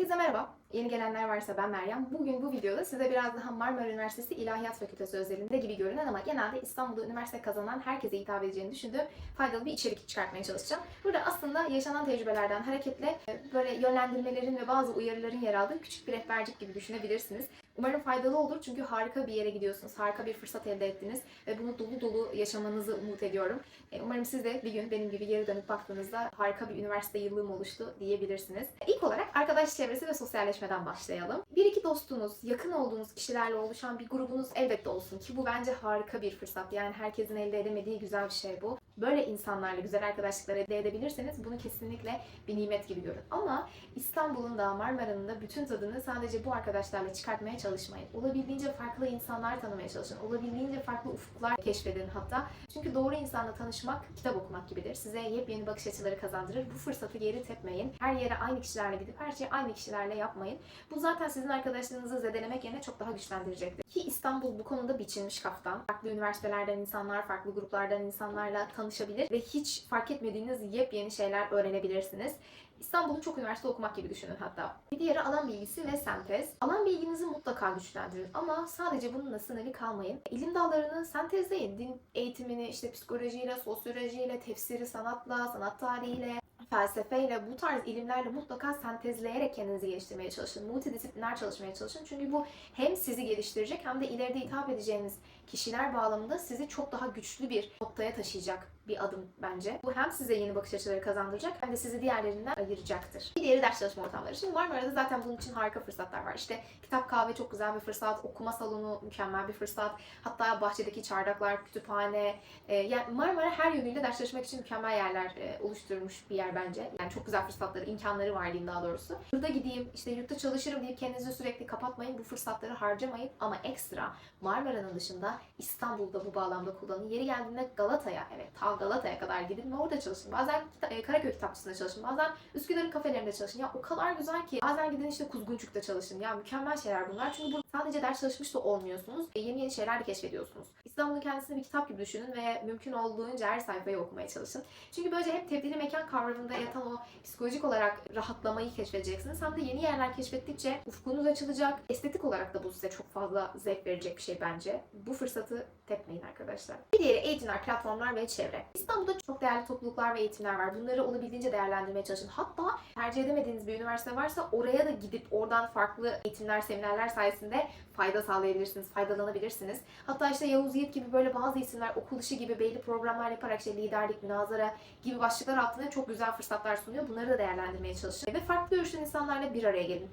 Herkese merhaba. Yeni gelenler varsa ben Meryem. Bugün bu videoda size biraz daha Marmara Üniversitesi İlahiyat Fakültesi özelinde gibi görünen ama genelde İstanbul'da üniversite kazanan herkese hitap edeceğini düşündüğüm faydalı bir içerik çıkartmaya çalışacağım. Burada aslında yaşanan tecrübelerden hareketle e, böyle yönlendirmelerin ve bazı uyarıların yer aldığı küçük bir rehbercik gibi düşünebilirsiniz. Umarım faydalı olur çünkü harika bir yere gidiyorsunuz, harika bir fırsat elde ettiniz ve bunu dolu dolu yaşamanızı umut ediyorum. E, Umarım siz de bir gün benim gibi geri dönüp baktığınızda harika bir üniversite yıllığım oluştu diyebilirsiniz. İlk olarak arkadaş çevresi ve sosyalleşmeden başlayalım. Bir iki dostunuz, yakın olduğunuz kişilerle oluşan bir grubunuz elbette olsun ki bu bence harika bir fırsat. Yani herkesin elde edemediği güzel bir şey bu. Böyle insanlarla güzel arkadaşlıklar elde edebilirseniz bunu kesinlikle bir nimet gibi görün. Ama İstanbul'un da Marmara'nın da bütün tadını sadece bu arkadaşlarla çıkartmaya çalışmayın. Olabildiğince farklı insanlar tanımaya çalışın. Olabildiğince farklı ufuklar keşfedin hatta. Çünkü doğru insanla tanışmak kitap okumak gibidir. Size yepyeni bakış açıları kazandırır. Bu fırsatı geri tepmeyin. Her yere aynı kişilerle gidip her şeyi aynı kişilerle yapmayın. Bu zaten sizin arkadaşlarınızı zedelemek yerine çok daha güçlendirecektir. Ki İstanbul bu konuda biçilmiş kaftan. Farklı üniversitelerden insanlar, farklı gruplardan insanlarla tanışabilir ve hiç fark etmediğiniz yepyeni şeyler öğrenebilirsiniz. İstanbul'u çok üniversite okumak gibi düşünün hatta. Bir diğeri alan bilgisi ve sentez. Alan bilginizi mutlaka güçlendirin ama sadece bununla sınırlı kalmayın. İlim dallarını sentezleyin. Din eğitimini işte psikolojiyle, sosyolojiyle, tefsiri sanatla, sanat tarihiyle, felsefeyle, bu tarz ilimlerle mutlaka sentezleyerek kendinizi geliştirmeye çalışın. Multidisipliner çalışmaya çalışın. Çünkü bu hem sizi geliştirecek hem de ileride hitap edeceğiniz kişiler bağlamında sizi çok daha güçlü bir noktaya taşıyacak bir adım bence. Bu hem size yeni bakış açıları kazandıracak hem de sizi diğerlerinden ayıracaktır. Bir diğeri ders çalışma ortamları. Şimdi Marmara'da zaten bunun için harika fırsatlar var. İşte kitap kahve çok güzel bir fırsat, okuma salonu mükemmel bir fırsat. Hatta bahçedeki çardaklar, kütüphane. e, yani Marmara her yönüyle ders çalışmak için mükemmel yerler e, oluşturmuş bir yer bence. Yani çok güzel fırsatları, imkanları var diyeyim daha doğrusu. Burada gideyim, işte yurtta çalışırım deyip kendinizi sürekli kapatmayın. Bu fırsatları harcamayın. Ama ekstra Marmara'nın dışında İstanbul'da bu bağlamda kullanın. Yeri geldiğinde Galata'ya, evet ta Galata'ya kadar gidin ve orada çalışın. Bazen e, Karaköy kitapçısında çalışın. Bazen Üsküdar'ın kafelerinde çalışın. Ya o kadar güzel ki. Bazen gidin işte Kuzguncuk'ta çalışın. Ya mükemmel şeyler bunlar. Çünkü burada sadece ders çalışmış da olmuyorsunuz. E, yeni yeni şeyler de keşfediyorsunuz. İstanbul'un kendisini bir kitap gibi düşünün ve mümkün olduğunca her sayfayı okumaya çalışın. Çünkü böylece hep tebdili mekan kavramında yatan o psikolojik olarak rahatlamayı keşfedeceksiniz. Hem de yeni yerler keşfettikçe ufkunuz açılacak. Estetik olarak da bu size çok fazla zevk verecek bir şey bence. Bu fırsatı tepmeyin arkadaşlar. Bir diğeri eğitimler, platformlar ve çevre. İstanbul'da çok değerli topluluklar ve eğitimler var. Bunları olabildiğince değerlendirmeye çalışın. Hatta tercih edemediğiniz bir üniversite varsa oraya da gidip oradan farklı eğitimler, seminerler sayesinde fayda sağlayabilirsiniz, faydalanabilirsiniz. Hatta işte Yavuz Yiğit gibi böyle bazı isimler okul işi gibi belli programlar yaparak işte liderlik, münazara gibi başlıklar altında çok güzel fırsatlar sunuyor. Bunları da değerlendirmeye çalışın. Ve farklı görüşten insanlarla bir araya gelin.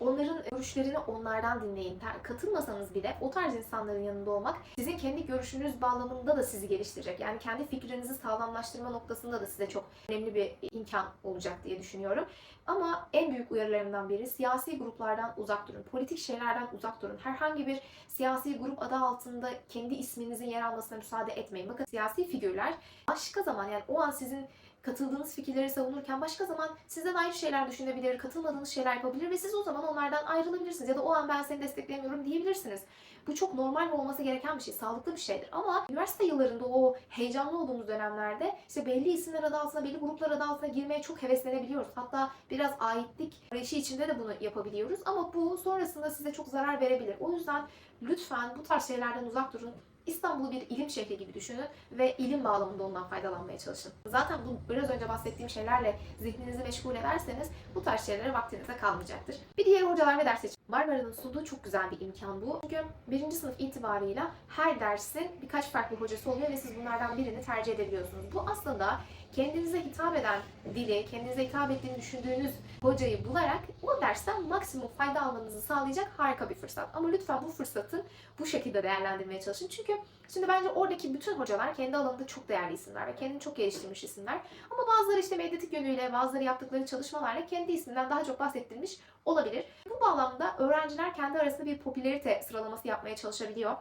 Onların görüşlerini onlardan dinleyin. Katılmasanız bile o tarz insanların yanında olmak sizin kendi görüşünüz bağlamında da sizi geliştirecek. Yani kendi fikrinizi sağlamlaştırma noktasında da size çok önemli bir imkan olacak diye düşünüyorum. Ama en büyük uyarılarımdan biri siyasi gruplardan uzak durun. Politik şeylerden uzak durun. Herhangi bir siyasi grup adı altında kendi isminizin yer almasına müsaade etmeyin. Bakın siyasi figürler başka zaman yani o an sizin katıldığınız fikirleri savunurken başka zaman sizden ayrı şeyler düşünebilir, katılmadığınız şeyler yapabilir ve siz o zaman onlardan ayrılabilirsiniz ya da o an ben seni desteklemiyorum diyebilirsiniz. Bu çok normal ve olması gereken bir şey, sağlıklı bir şeydir. Ama üniversite yıllarında o heyecanlı olduğumuz dönemlerde işte belli isimler adı altına, belli gruplar adı altına girmeye çok heveslenebiliyoruz. Hatta biraz aitlik arayışı içinde de bunu yapabiliyoruz. Ama bu sonrasında size çok zarar verebilir. O yüzden lütfen bu tarz şeylerden uzak durun. İstanbul'u bir ilim şehri gibi düşünün ve ilim bağlamında ondan faydalanmaya çalışın. Zaten bu biraz önce bahsettiğim şeylerle zihninizi meşgul ederseniz bu tarz şeylere vaktinize kalmayacaktır. Bir diğeri hocalar ve ders seçimi. Marmara'nın sunduğu çok güzel bir imkan bu. Çünkü birinci sınıf itibarıyla her dersin birkaç farklı hocası oluyor ve siz bunlardan birini tercih edebiliyorsunuz. Bu aslında kendinize hitap eden dili, kendinize hitap ettiğini düşündüğünüz hocayı bularak o dersten maksimum fayda almanızı sağlayacak harika bir fırsat. Ama lütfen bu fırsatı bu şekilde değerlendirmeye çalışın. Çünkü şimdi bence oradaki bütün hocalar kendi alanında çok değerli isimler ve kendini çok geliştirmiş isimler. Ama bazıları işte medyatik yönüyle, bazıları yaptıkları çalışmalarla kendi isminden daha çok bahsettirmiş olabilir. Bu bağlamda öğrenciler kendi arasında bir popülerite sıralaması yapmaya çalışabiliyor.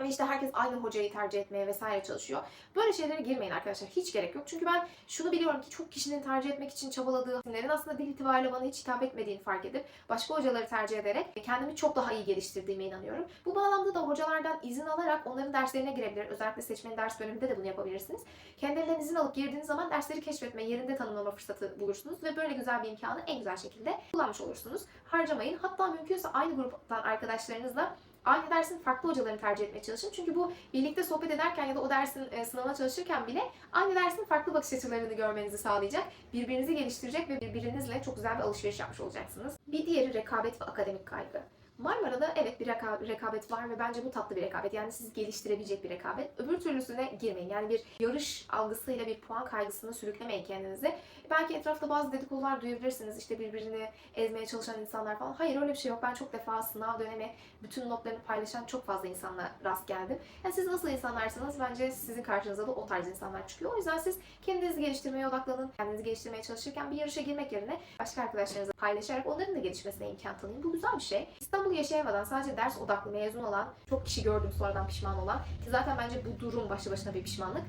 Ve işte herkes aynı hocayı tercih etmeye vesaire çalışıyor. Böyle şeylere girmeyin arkadaşlar. Hiç gerek yok. Çünkü ben şunu biliyorum ki çok kişinin tercih etmek için çabaladığı isimlerin aslında dil itibariyle bana hiç hitap etmediğini fark edip başka hocaları tercih ederek kendimi çok daha iyi geliştirdiğime inanıyorum. Bu bağlamda da hocalardan izin alarak onların derslerine girebilir. Özellikle seçmeli ders döneminde de bunu yapabilirsiniz. Kendilerinden izin alıp girdiğiniz zaman dersleri keşfetme, yerinde tanımlama fırsatı bulursunuz ve böyle güzel bir imkanı en güzel şekilde kullanmış olursunuz. Harcamayın. Hatta mümkünse aynı gruptan arkadaşlarınızla aynı dersin farklı hocalarını tercih etmeye çalışın. Çünkü bu birlikte sohbet ederken ya da o dersin e, sınavına çalışırken bile aynı dersin farklı bakış açılarını görmenizi sağlayacak. Birbirinizi geliştirecek ve birbirinizle çok güzel bir alışveriş yapmış olacaksınız. Bir diğeri rekabet ve akademik kaygı. Marmara'da evet bir reka- rekabet var ve bence bu tatlı bir rekabet. Yani sizi geliştirebilecek bir rekabet. Öbür türlüsüne girmeyin. Yani bir yarış algısıyla bir puan kaygısına sürüklemeyin kendinizi. Belki etrafta bazı dedikodular duyabilirsiniz. İşte birbirini ezmeye çalışan insanlar falan. Hayır öyle bir şey yok. Ben çok defa sınav dönemi bütün notlarını paylaşan çok fazla insanla rast geldim. Yani siz nasıl insanlarsınız bence sizin karşınıza da o tarz insanlar çıkıyor. O yüzden siz kendinizi geliştirmeye odaklanın. Kendinizi geliştirmeye çalışırken bir yarışa girmek yerine başka arkadaşlarınızla paylaşarak onların da gelişmesine imkan tanıyın. Bu güzel bir şey. İstanbul yaşayamadan sadece ders odaklı mezun olan çok kişi gördüm sonradan pişman olan ki zaten bence bu durum başlı başına bir pişmanlık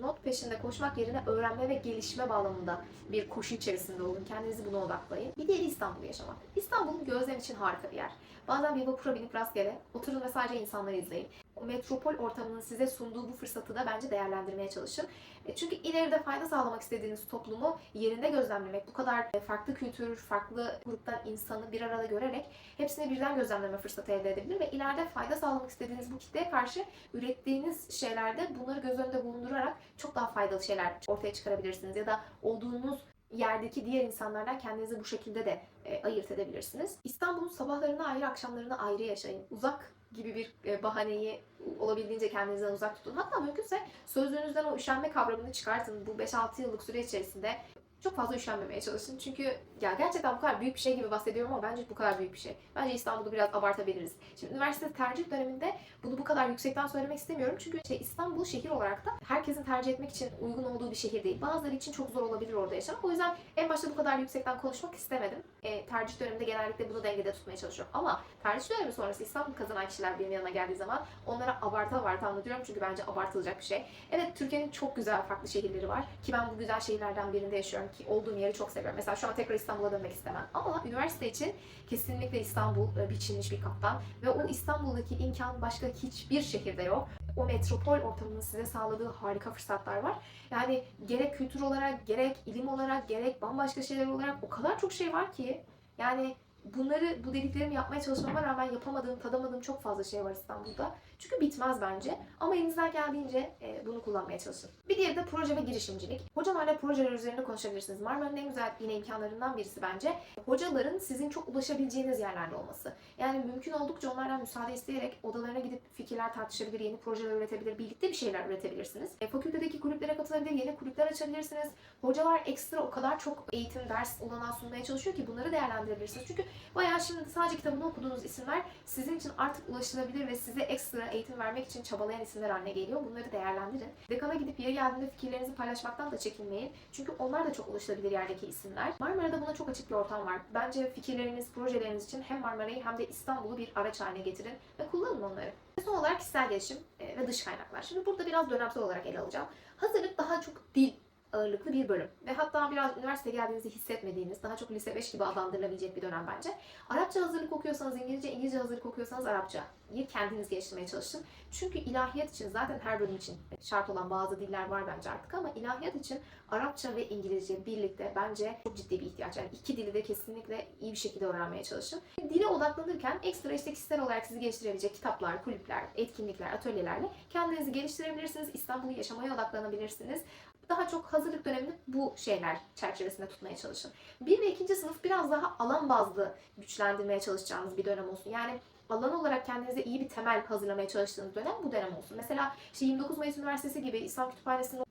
not peşinde koşmak yerine öğrenme ve gelişme bağlamında bir koşu içerisinde olun. Kendinizi buna odaklayın. Bir diğeri İstanbul'u yaşamak. İstanbul gözlem için harika bir yer. Bazen bir vapura binip rastgele oturun ve sadece insanları izleyin. Metropol ortamının size sunduğu bu fırsatı da bence değerlendirmeye çalışın. E, Çünkü ileride fayda sağlamak istediğiniz toplumu yerinde gözlemlemek, bu kadar e, farklı kültür, farklı gruptan insanı bir arada görerek hepsini birden gözlemleme fırsatı elde edebilir ve ileride fayda sağlamak istediğiniz bu kitleye karşı ürettiğiniz şeylerde bunları göz önünde bulundurarak çok daha faydalı şeyler ortaya çıkarabilirsiniz ya da olduğunuz yerdeki diğer insanlardan kendinizi bu şekilde de e, ayırt edebilirsiniz. İstanbul'un sabahlarını ayrı, akşamlarını ayrı yaşayın. Uzak gibi bir e, bahaneyi olabildiğince kendinizden uzak tutun. Hatta mümkünse sözlüğünüzden o üşenme kavramını çıkartın. Bu 5-6 yıllık süre içerisinde çok fazla üşenmemeye çalışın. Çünkü ya gerçekten bu kadar büyük bir şey gibi bahsediyorum ama bence bu kadar büyük bir şey. Bence İstanbul'u biraz abartabiliriz. Şimdi üniversite tercih döneminde bunu bu kadar yüksekten söylemek istemiyorum. Çünkü şey İstanbul şehir olarak da herkesin tercih etmek için uygun olduğu bir şehir değil. Bazıları için çok zor olabilir orada yaşamak. O yüzden en başta bu kadar yüksekten konuşmak istemedim. E, tercih döneminde genellikle bunu dengede tutmaya çalışıyorum. Ama tercih dönemi sonrası İstanbul kazanan kişiler benim yanına geldiği zaman onlara abartı abartı anlatıyorum. Çünkü bence abartılacak bir şey. Evet Türkiye'nin çok güzel farklı şehirleri var. Ki ben bu güzel şehirlerden birinde yaşıyorum ki olduğum yeri çok seviyorum. Mesela şu an tekrar İstanbul'a dönmek istemem. Ama üniversite için kesinlikle İstanbul e, biçilmiş bir kaptan. Ve o İstanbul'daki imkan başka hiçbir şehirde yok. O metropol ortamının size sağladığı harika fırsatlar var. Yani gerek kültür olarak, gerek ilim olarak, gerek bambaşka şeyler olarak o kadar çok şey var ki. Yani bunları, bu dediklerimi yapmaya çalışmama rağmen yapamadığım, tadamadığım çok fazla şey var İstanbul'da. Çünkü bitmez bence. Ama elinizden geldiğince e, bunu kullanmaya çalışın. Bir diğeri de proje ve girişimcilik. Hocalarla projeler üzerinde konuşabilirsiniz. Marmara'nın en güzel yine imkanlarından birisi bence hocaların sizin çok ulaşabileceğiniz yerlerde olması. Yani mümkün oldukça onlardan müsaade isteyerek odalarına gidip fikirler tartışabilir, yeni projeler üretebilir, birlikte bir şeyler üretebilirsiniz. E, fakültedeki kulüplere katılabilir, yeni kulüpler açabilirsiniz. Hocalar ekstra o kadar çok eğitim, ders olanağı sunmaya çalışıyor ki bunları değerlendirebilirsiniz. Çünkü bayağı şimdi sadece kitabını okuduğunuz isimler sizin için artık ulaşılabilir ve size ekstra eğitim vermek için çabalayan isimler haline geliyor. Bunları değerlendirin. Dekana gidip yeri geldiğinde fikirlerinizi paylaşmaktan da çekinmeyin. Çünkü onlar da çok ulaşılabilir yerdeki isimler. Marmara'da buna çok açık bir ortam var. Bence fikirleriniz, projeleriniz için hem Marmara'yı hem de İstanbul'u bir araç haline getirin ve kullanın onları. Ve son olarak kişisel gelişim e, ve dış kaynaklar. Şimdi burada biraz dönemsel olarak ele alacağım. Hazırlık daha çok dil ağırlıklı bir bölüm. Ve hatta biraz üniversiteye geldiğinizi hissetmediğiniz, daha çok lise 5 gibi adlandırılabilecek bir dönem bence. Arapça hazırlık okuyorsanız İngilizce, İngilizce hazırlık okuyorsanız Arapça. kendiniz geliştirmeye çalışın. Çünkü ilahiyat için zaten her bölüm için şart olan bazı diller var bence artık ama ilahiyat için Arapça ve İngilizce birlikte bence çok ciddi bir ihtiyaç. Yani iki dili de kesinlikle iyi bir şekilde öğrenmeye çalışın. Dile odaklanırken ekstra işte kişisel olarak sizi geliştirebilecek kitaplar, kulüpler, etkinlikler, atölyelerle kendinizi geliştirebilirsiniz. İstanbul'u yaşamaya odaklanabilirsiniz daha çok hazırlık dönemini bu şeyler çerçevesinde tutmaya çalışın. Bir ve ikinci sınıf biraz daha alan bazlı güçlendirmeye çalışacağınız bir dönem olsun. Yani alan olarak kendinize iyi bir temel hazırlamaya çalıştığınız dönem bu dönem olsun. Mesela işte 29 Mayıs Üniversitesi gibi İslam Kütüphanesi'nin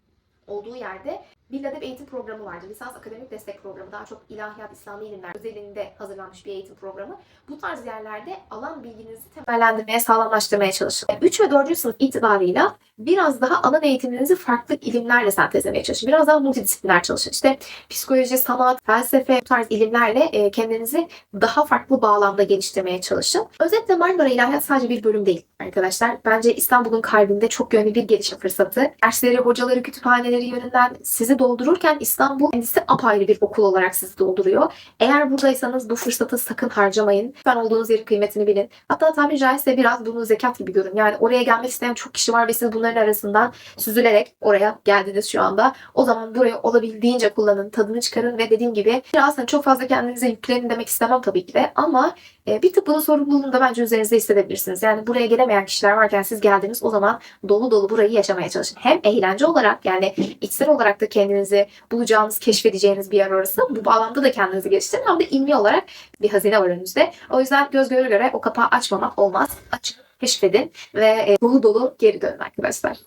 olduğu yerde Bir LADEP eğitim programı vardı. Lisans akademik destek programı. Daha çok ilahiyat, İslami ilimler özelinde hazırlanmış bir eğitim programı. Bu tarz yerlerde alan bilginizi temellendirmeye, sağlamlaştırmaya çalışın. 3 ve 4. sınıf itibarıyla biraz daha alan eğitiminizi farklı ilimlerle sentezlemeye çalışın. Biraz daha multidisipliner çalışın. İşte psikoloji, sanat, felsefe bu tarz ilimlerle e, kendinizi daha farklı bağlamda geliştirmeye çalışın. Özetle Marmara İlahiyat sadece bir bölüm değil arkadaşlar. Bence İstanbul'un kalbinde çok yönlü bir gelişim fırsatı. Dersleri, hocaları, kütüphaneleri yönünden sizi doldururken İstanbul kendisi apayrı bir okul olarak sizi dolduruyor. Eğer buradaysanız bu fırsatı sakın harcamayın. Lütfen olduğunuz yerin kıymetini bilin. Hatta tabiri caizse biraz bunu zekat gibi görün. Yani oraya gelmek isteyen çok kişi var ve siz bunların arasından süzülerek oraya geldiniz şu anda. O zaman burayı olabildiğince kullanın, tadını çıkarın ve dediğim gibi biraz çok fazla kendinize yüklenin demek istemem tabii ki de ama e, bir tık bunun sorumluluğunu da bence üzerinizde hissedebilirsiniz. Yani buraya gelemeyen kişiler varken siz geldiniz o zaman dolu dolu burayı yaşamaya çalışın. Hem eğlence olarak yani içsel olarak da kendinizi bulacağınız, keşfedeceğiniz bir yer orası. Bu bağlamda da kendinizi geliştirin. Hem de ilmi olarak bir hazine var önünüzde. O yüzden göz göre göre o kapağı açmamak olmaz. Açın, keşfedin ve e, dolu dolu geri dönün arkadaşlar.